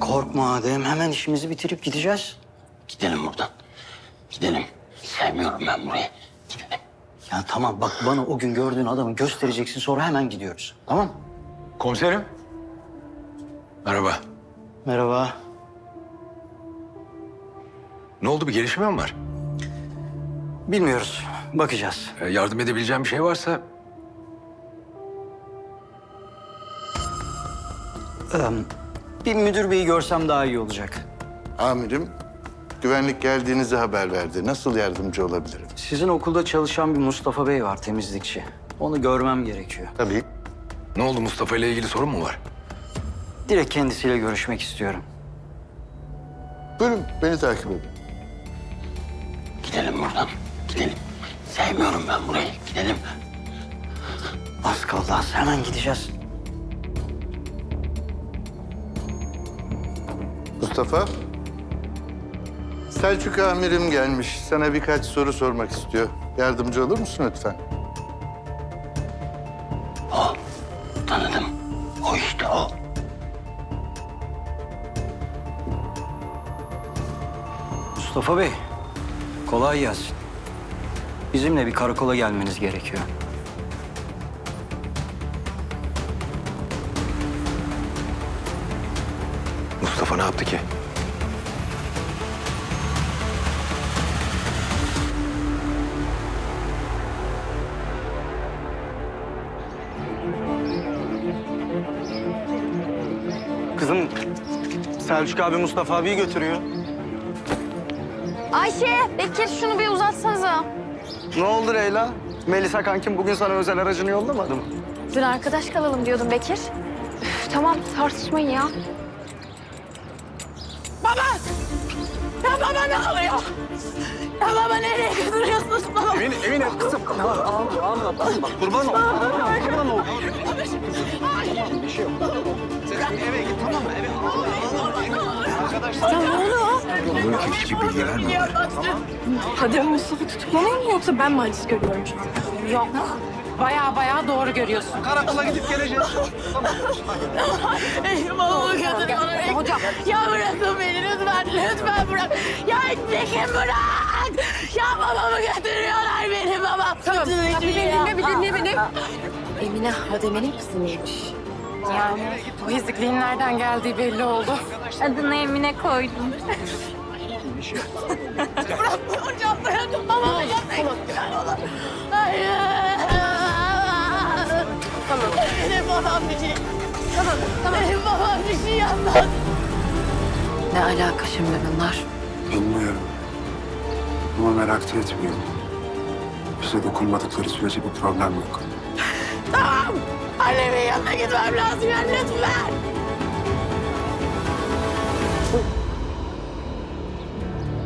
Korkma Adem. Hemen işimizi bitirip gideceğiz. Gidelim buradan. Gidelim. Sevmiyorum ben burayı. Gidelim. Ya tamam bak bana o gün gördüğün adamı göstereceksin sonra hemen gidiyoruz. Tamam mı? Komiserim. Merhaba. Merhaba. Ne oldu bir gelişme mi var? Bilmiyoruz. Bakacağız. Ee, yardım edebileceğim bir şey varsa Bir müdür beyi görsem daha iyi olacak. Amirim, güvenlik geldiğinizi haber verdi. Nasıl yardımcı olabilirim? Sizin okulda çalışan bir Mustafa Bey var temizlikçi. Onu görmem gerekiyor. Tabii. ne oldu Mustafa ile ilgili sorun mu var? Direkt kendisiyle görüşmek istiyorum. Buyurun, beni takip edin. Gidelim buradan. Gidelim. Sevmiyorum ben burayı. Gidelim. Az kaldı. Hemen gideceğiz. Mustafa. Selçuk amirim gelmiş. Sana birkaç soru sormak istiyor. Yardımcı olur musun lütfen? O. Tanıdım. O işte o. Mustafa Bey, kolay gelsin. Bizimle bir karakola gelmeniz gerekiyor. Ne yaptı ki? Kızım Selçuk abi Mustafa abiyi götürüyor. Ayşe, Bekir şunu bir uzatsanıza. Ne oldu Leyla? Melisa kankim bugün sana özel aracını yollamadı mı? Dün arkadaş kalalım diyordum Bekir. Üf, tamam tartışmayın ya. Emine, Emine kızım. Ağlama, ağlama. Bak kurban ol. Kurban, kurban ol. Bir şey yok. Sen eve git tamam mı? Eve Bunun keçici bilgiler mi var? Hadi Mustafa tutuklanıyor mu yoksa ben mi haciz görüyorum şu an? Yok. Baya baya doğru görüyorsun. Karakola gidip geleceğiz. Hocam. Ya bırakın beni lütfen, lütfen bırak. Ya Tekin bırak. Ya babamı götürüyorlar benim babam. Tamam. Kötü Bir dinle, bir dinle beni. Emine Hademe'nin kızı mıymış? Yani bu ezikliğin nereden geldiği belli oldu. Adını Emine koydum. Hocam bırakın babamı götürün. Hayır. Tamam. Benim babam bir şey. Tamam, tamam. Benim babam bir şey yapmaz. Ne alaka şimdi bunlar? Bilmiyorum. Ama merak da etmiyorum. Bize dokunmadıkları sürece bir problem yok. Tamam. Annemin yanına gitmem lazım ya lütfen.